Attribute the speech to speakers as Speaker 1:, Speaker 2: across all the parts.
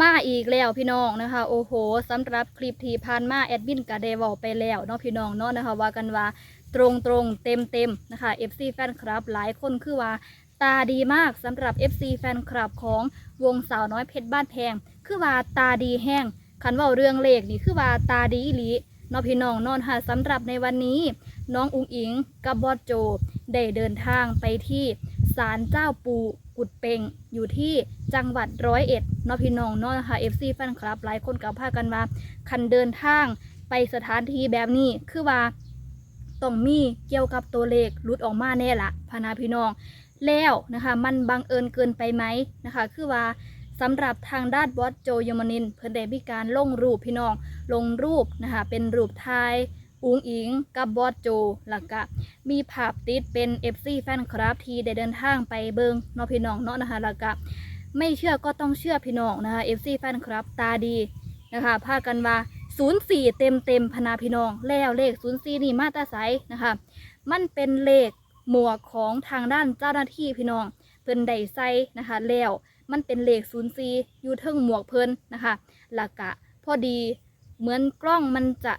Speaker 1: มาอีกแล้วพี่น้องนะคะ โอ้โหสำหรับคลิปที่ผ่านมาแอดมินก็ได้เว้าไปแล้วเนาะพี่น้องเนาะนะคะว่ากันว่าตรงตรงเต็มเต็มนะคะ FC แฟนคลับ หลายคนคือว่าตาดีมากสำหรับ FC แฟนคลับของวงสาวน้อยเพชรบ้านแพง คือว่าตาดีแห้งคันว่าเรื่องเลขนี่คือว่าตาดีหลีเนาะพี่น้องนอนค่ะสำหรับในวันนี้ น้องอุงอิงกับบอสโจ ได้เดินทางไปที่ ศาลเจ้าปูกุดเปงอยู่ที่จังหวัดร้อยเอ็ดนพี่น้องเนาะนะคะ FC แฟนคลับหลายคนกับพากันว่าคันเดินทางไปสถานที่แบบนี้คือว่าต้องมีเกี่ยวกับตัวเลขลุดออกมาแน่ละพานาพี่น้อง แล้วนะคะมันบังเอิญเกินไปไหมนะคะ คือว่าสำหรับทางด้านบอสโจยมนิน เพิ่นได้มีการลงรูปพี่น้องลงรูปนะคะเป็นรูปถ่าย อุงอิงกับบอสโจแล้วก็มีภาพติดเป็น FC แฟนคลับที่ได้เดินทางไปเบิงเนาะพี่น้องเนาะนะคะแล้วก็ไม่เชื่อก็ต้องเชื่อพี่น้องนะคะ FC แฟนคลับตาดีนะคะพากันว่า04เต็มเต็มพนาพี่น้องแล้วเลข04นี่มาตาไสนะคะ มันเป็นเลขหมวกของทางด้านเจ้าหน้าที่พี่น้องเพิ่นได้ใส่นะคะ แล้วมันเป็นเลข04อยู่เทิงหมวกเพิ่นนะคะแล้วก็พอดีเหมือนกล้องมันจะ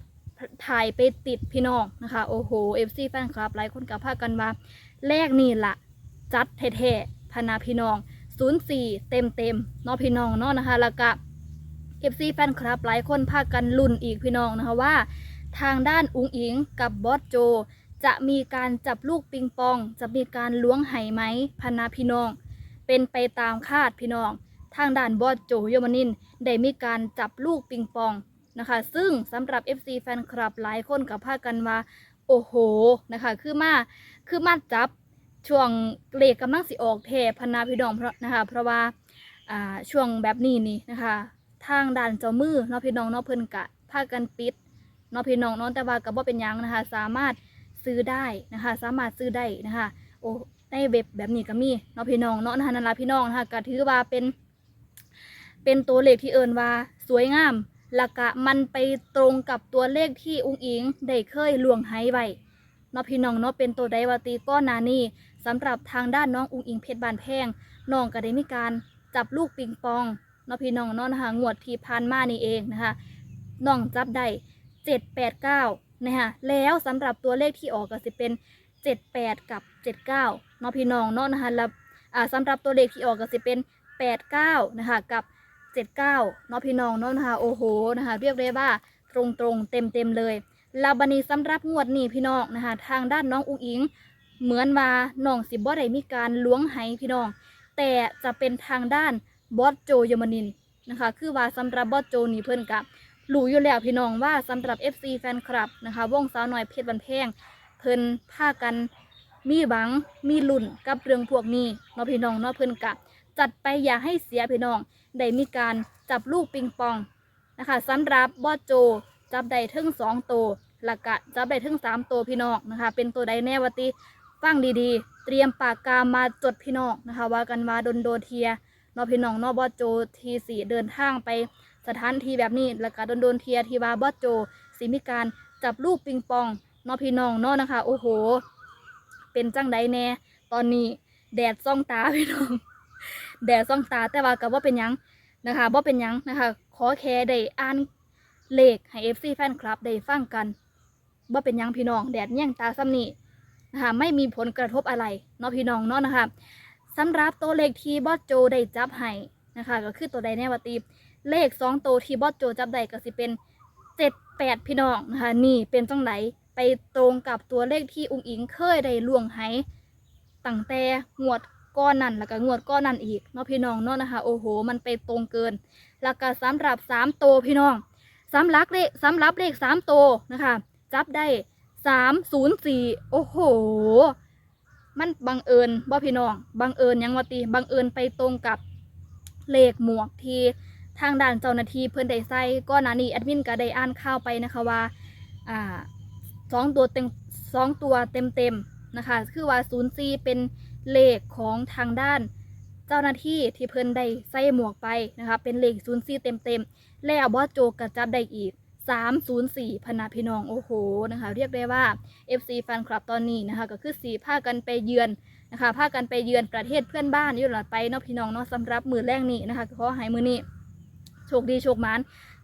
Speaker 1: ถ่ายไปติดพี่น้องนะคะ โอ้โห FC แฟนคลับหลายคนกับพากันว่าเลขนี่ละจัดแท้ๆพนาพี่น้อง 04 เต็มเต็มๆเนาะพี่น้องเนาะนะคะแล้วก็ FC แฟนคลับหลายคนพากันลุ้นอีกพี่น้องนะคะว่า ทางด้านอุงอิงกับบอสโจ จะมีการจับลูกปิงปอง จะมีการล้วงไหไหมพนาพี่น้อง เป็นไปตามคาดพี่น้อง ทางด้านบอสโจโยมานินได้มีการจับลูกปิงปอง นะคะ ซึ่งสำหรับ FC แฟนคลับหลายคนกับพากันว่า โอ้โหนะคะ คือมาคือมาจับช่วงเลขกำลังสิออกเทพนาพี่น้องเพราะนะคะ เพราะว่าอ่าช่วงแบบนี้นี่นะคะ ทางด้านเจ้ามือเนาะพี่น้องเนาะเพิ่นกะพากันปิดเนาะพี่น้องเนาะแต่ว่าก็บ่เป็นยังนะคะ สามารถซื้อได้นะคะ สามารถซื้อได้นะคะโอ้ในเว็บแบบนี้ก็มีเนาะพี่น้องเนาะนะคะนั่นล่ะพี่น้องนะคะก็ถือว่าเป็น เป็นตัวเลขที่เอิ้นว่าสวยงาม แล้วก็มันไปตรงกับตัวเลขที่อุ้งอิงได้เคยลวงไห้ไว้เนาะพี่น้องเนาะเป็นตัวใดวาตีก้อนนานี่สำหรับทางด้านน้องอุ้งอิงเพชรบานแพงน้องก็ได้มีการจับลูกปิงปองเนาะพี่น้องเนาะนะคะงวดที่ผ่านมานี่เองนะคะน้องจับได้เจ็ดแปดเก้านะคะแล้วสำหรับตัวเลขที่ออกก็จะเป็นเจ็ดแปดกับเจ็ดเก้าเนาะพี่น้องเนาะนะคะแล้วสำหรับตัวเลขที่ออกก็จะเป็นแปดเก้านะคะกับ เจ็ดเก้านาะพี่น้องเนาะนะคะโอ้โหนะคะเรียกได้ว่าตรงตรงเต็มเต็มเลยลาบันีสำหรับงวดนี้พี่น้องนะคะทางด้านน้องอุ้งอิง เหมือนว่าน้องสิบ่ได้มีการล้วงไห้พี่น้อง แต่จะเป็นทางด้านบอสโจยมนินนะคะ คือว่าสำหรับบอสโจนี่เพิ่นกับรู้อยู่แล้วพี่น้องว่าสำหรับ FC แฟนคลับนะคะวงสาวน้อยเพชรบันแพงเพิ่นพากันมีหวังมีลุ่นกับเรื่องพวกนี้เนาะพี่น้องเนาะเพิ่นกะจัดไปอย่าให้เสียพี่น้อง ได้มีการจับลูกปิงปองนะคะสำหรับบอสโจจับได้ถึงสองตัวแล้วก็จับได้ถึงสามตัวพี่น้องนะคะ เป็นตัวใดแน่วติฟังดีๆ เตรียมปากกามาจดพี่น้องนะคะ ว่ากันว่าโดนโดเทียนาะพี่น้องนาะบอสโจทีสีเดินทางไปสถานที่แบบนี้แล้วก็โดนโดนเทียทีว่าบอสโจสิมีการจับลูกปิงปองนาะพี่น้องนาะนะคะ โอ้โห เป็นจังใดแน่ตอนนี้แดดส่องตาพี่น้อง แดดส่องตาแต่ว่ากับว่าเป็นยังนะคะว่าเป็นยังนะคะ ขอแค่ได้อ่านเลขให้ FC แฟนคลับได้ฟังกันว่าเป็นยังพี่น้องแดดแย่งตาซ้ำนี่นะคะไม่มีผลกระทบอะไรเนาะพี่น้องเนาะนะคะสำหรับตัวเลขที่บอสโจได้จับให้นะคะ ก็คือตัวใดแน่วตีเลขสองตัวที่บอสโจจับได้ก็สิเป็นเจ็ดแปดพี่น้องนะคะ นี่เป็นจังไหนไปตรงกับตัวเลขที่อุ้งอิงเคยได้ล่วงให้ตั้งแต่งวด ก้อนนั้นแล้วก็งวดก้อนนั้นอีกเนาะพี่น้องเนาะนะคะ โอ้โห มันไปตรงเกิน แล้วก็สำหรับสามตัวพี่น้องสำหรับเลขสำหรับเลขสามตัวนะคะ จับได้สามศูนย์สี่โอ้โห มันบังเอิญบ่พี่น้อง บังเอิญยังวติบังเอิญไปตรงกับเลขหมวกที่ทางด้านเจ้าหน้าที่เพิ่อนได้ใส่ก่อนน้านี้แอดมินก็ได้อ่านข่าวไปนะคะว่าอ่าสองตัวเต็มสองตัวเต็มเต็มๆนะคะ คือว่าศูนย์สี่เป็น เลขของทางด้าน เจ้าหน้าที่ที่เพิ่นได้ใส่หมวกไปนะคะเป็นเลขศูนย์สี่เต็มเต็มๆแล้วบอสโจกระจับได้อีก 304พนาพี่น้องโอ้โหนะคะ เรียกได้ว่า FC แฟนคลับตอนนี้นะคะก็คือสีพากันไปเยือนนะคะพากันไปเยือนประเทศเพื่อนบ้านอยู่หลอดไปเนาะพี่น้องเนาะสำหรับมือแรกนี้นะคะขอให้มือนี้ชคดีโชคมาน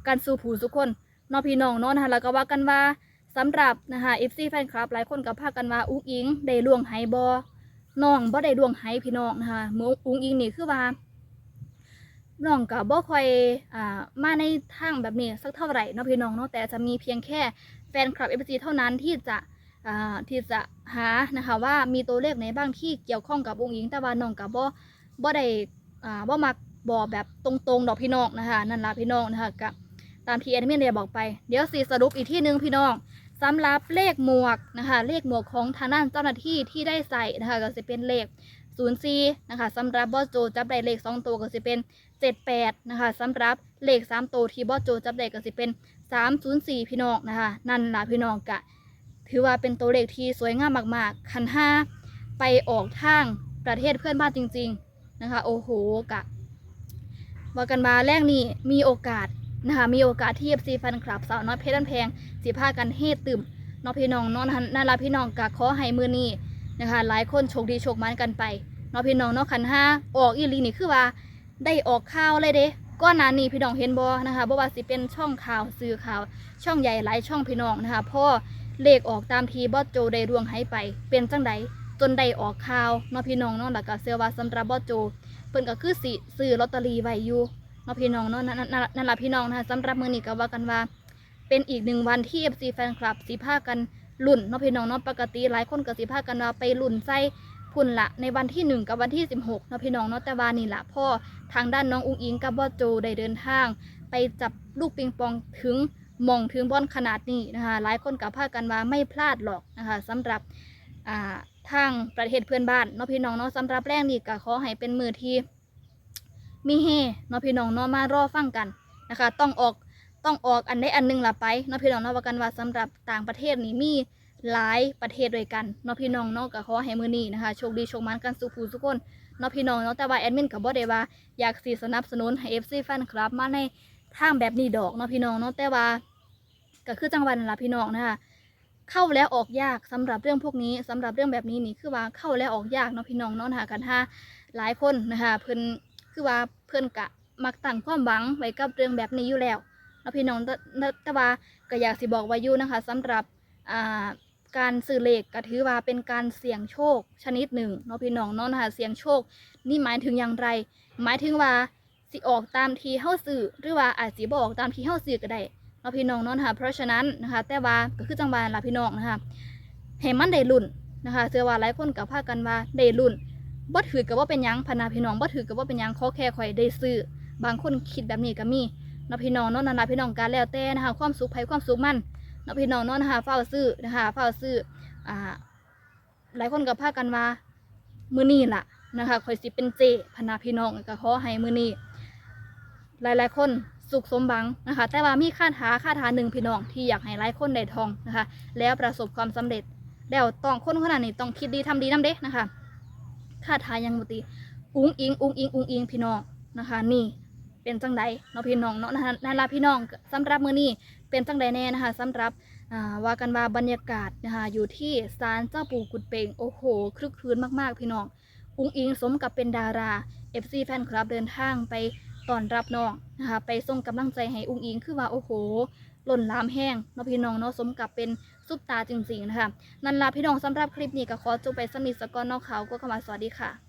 Speaker 1: กันสู่ผู้ทุกคนเนาะพี่น้องเนาะนะคะแล้วก็ว่ากันว่าสำหรับนะคะ FC แฟนคลับหลายคนก็พากันว่าอุ้งอิงได้ล่วงไหบ่ น้องบ่ได้ล่วงไห้พี่น้องนะคะหมูอุ้งอิงนี่คือว่าน้องก็บ่ค่อยอ่ามาในทางแบบนี้สักเท่าไหร่เนาะพี่น้องเนาะแต่จะมีเพียงแค่แฟนคลับ FC เท่านั้นที่จะอ่าที่จะหานะคะว่ามีตัวเลขไหนบ้างที่เกี่ยวข้องกับองค์หญิงแต่ว่าน้องก็บ่บ่ได้อ่าบ่มักบอกแบบตรงๆดอกพี่น้องนะคะนั่นละพี่น้องนะคะก็ตามที่แอดมินได้บอกไปเดี๋ยวสิสรุปอีกที่หนึ่งพี่น้อง สำหรับเลขหมวกนะคะเลขหมวกของทางด้านเจ้าหน้าที่ที่ได้ใส่นะคะก็จะเป็นเลข0 4นะคะสำหรับบอสโจจับได้เลขสองตัวก็จะเป็น 78นะคะสำหรับเลข 3 ตัวที่บอสโจจับได้ก็สิเป็น 304 พี่น้องนะคะนั่นล่ะพี่น้องกะ ถือว่าเป็นตัวเลขที่สวยงามมากๆ คันห้าไปออกทางประเทศเพื่อนบ้านจริง ๆนะคะ โอ้โหกะว่ากันมาแรกนี่มีโอกาส นะคะมีโอกาสที่ FC แฟนคลับสาวน้อยเพชรบ้านแพงสิพากันเฮตื่มน้องพี่น้องน้องนั่นล่ะพี่น้องกะขอให้มือนี้นะคะ หลายคนโชคดีโชคมันกันไปน้องพี่น้องเนาะคันห้าออกอีลีนี่คือว่า ได้ออกข่าวเลยเด้ก้อนหนานี้พี่น้องเห็นบอนะคะบ่ว่าสิเป็นช่องข่าวสื่อข่าว ช่องใหญ่หลายช่องพี่น้องนะคะพ่อเลขออกตามทีบอสโจได้รวงให้ไป เป็นจังใดจนได้ออกข่าวเนาะพี่น้องเนาะแล้วก็เชื่อว่าสำหรับบอสโจเพิ่นก็คือสิซื้อลอตเตอรี่ไว้อยู่ นาะพี่น้องเนาะนั่นนั่นนั่นล่ะพี่น้องนะคะสำหรับมือนี้ก็ว่ากันว่า เป็นอีกหนึ่งวันที่ FC แฟนคลับสิพากันลุ่นเนาะพี่น้องเนาะปกติหลายคนก็สิพากันว่าไปลุ่นใส่พุ่นละในวันที่หนึ่งกับวันที่ 16เนาะพี่น้องเนาะแต่ว่านี่ละพ่อทางด้านน้องอุ้งอิงกับบอโจได้เดินทาง ไปจับลูกปิงปองถึงมองถึงบอลขนาดนี้นะคะหลายคนกับพากันว่าไม่พลาดหรอกนะคะสำหรับทางประเทศเพื่อนบ้านเนาะพี่น้องเนาะสำหรับแรกนี่ก็ขอให้เป็นมือที่ มีเฮเนาะพี่น้องเนาะมารอฟังกันนะคะ ต้องออกต้องออกอันใดอันหนึ่งละไปเนาะพี่น้องเนาะว่ากันว่าสำหรับต่างประเทศนี่มีหลายประเทศด้วยกันเนาะพี่น้องเนาะก็ขอให้มือนี้นะคะโชคดีโชคมันกันสุขผู้ทุกคนเนาะพี่น้องเนาะแต่ว่าแอดมินกับบ่ได้ว่าอยากสิสนับสนุนให้ FC แฟนคลับมาในทางแบบนี้ดอกเนาะพี่น้องเนาะแต่ว่าก็คือจังหวัดนั่นละพี่น้องนะคะเข้าแล้วออกยากสำหรับเรื่องพวกนี้สำหรับเรื่องแบบนี้นี่คือว่าเข้าแล้วออกยากเนาะพี่น้องเนาะนะคะกันถ้าหลายคนนะคะเพิ่น คือว่าเพิ่อนกะมักตั้งความหวังไว้กับเรื่องแบบนี้อยู่แล้วเนาะพี่น้องแต่แต่แต่ว่าก็อยากสิบอกไว้อยู่นะคะสำหรับอ่าการซื้อเลขก็ถือว่าเป็นการเสี่ยงโชคชนิดหนึ่งเนาะพี่น้องเนาะนะคะเสี่ยงโชค นี่หมายถึงอย่างไร หมายถึงว่าสิออกตามที่เฮาซื้อหรือว่าอาจสิบ่ออกตามที่เฮาซื้อก็ได้เนาะพี่น้องเนาะนะคะเพราะฉะนั้นนะคะแต่ว่าก็คือจังหวะละพี่น้องนะคะให้มันได้ลุ้นนะคะเชื่อว่าหลายคนก็พากันว่าได้ลุ้น บ่ถือก็บ่เป็นยังพนาพี่น้องบ่ถือก็บ่เป็นยังขอแค่ข่อยได้ซื้อบางคนคิดแบบนี้ก็มีเนาะพี่น้องเนาะนั่นล่ะพี่น้องการแล้วแต่นะคะความสุขไผความสุขมันเนาะพี่น้องเนาะนะคะเฝ้าซื้อนะคะเฝ้าซื้ออ่าหลายคนก็พากันว่ามือนี้ล่ะนะคะข่อยสิเป็นเจพนาพี่น้องก็ขอให้มือนี้หลายๆคนสุขสมบังนะคะ แต่ว่ามีคาถาคาถาหนึ่งพี่น้องที่อยากให้หลายคนได้ทองนะคะ แล้วประสบความสำเร็จแล้วต้องคนขนาดนี้ต้องคิดดีทำดีน้ำเด็กนะคะ คาถายังบุติอุ้งอิงอุ้งอิงอุ้งอิงพี่น้องนะคะ นี่เป็นจังใดเนาะพี่น้องเนาะนะคะนั่นละพี่น้องสำหรับมื้อนี้เป็นจังใดแน่นะคะสำหรับว่ากันว่าบรรยากาศนะคะอยู่ที่ศาลเจ้าปู่กุดเปงโอ้โหคลึกครื้นมากๆ พี่น้องอุ้งอิงสมกับเป็นดารา FC แฟนคลับเดินทางไปต้อนรับน้องนะคะไปส่งกำลังใจให้อุ้งอิงคือว่าโอ้โห หล่นลามแห้งเนาะพี่น้องเนาะสมกับเป็นซุปตาจริงๆนะคะนั่นละพี่น้องสำหรับคลิปนี้ก็ขอจบไปสมิสกอนนอกเขาก็เข้ามาสวัสดีค่ะ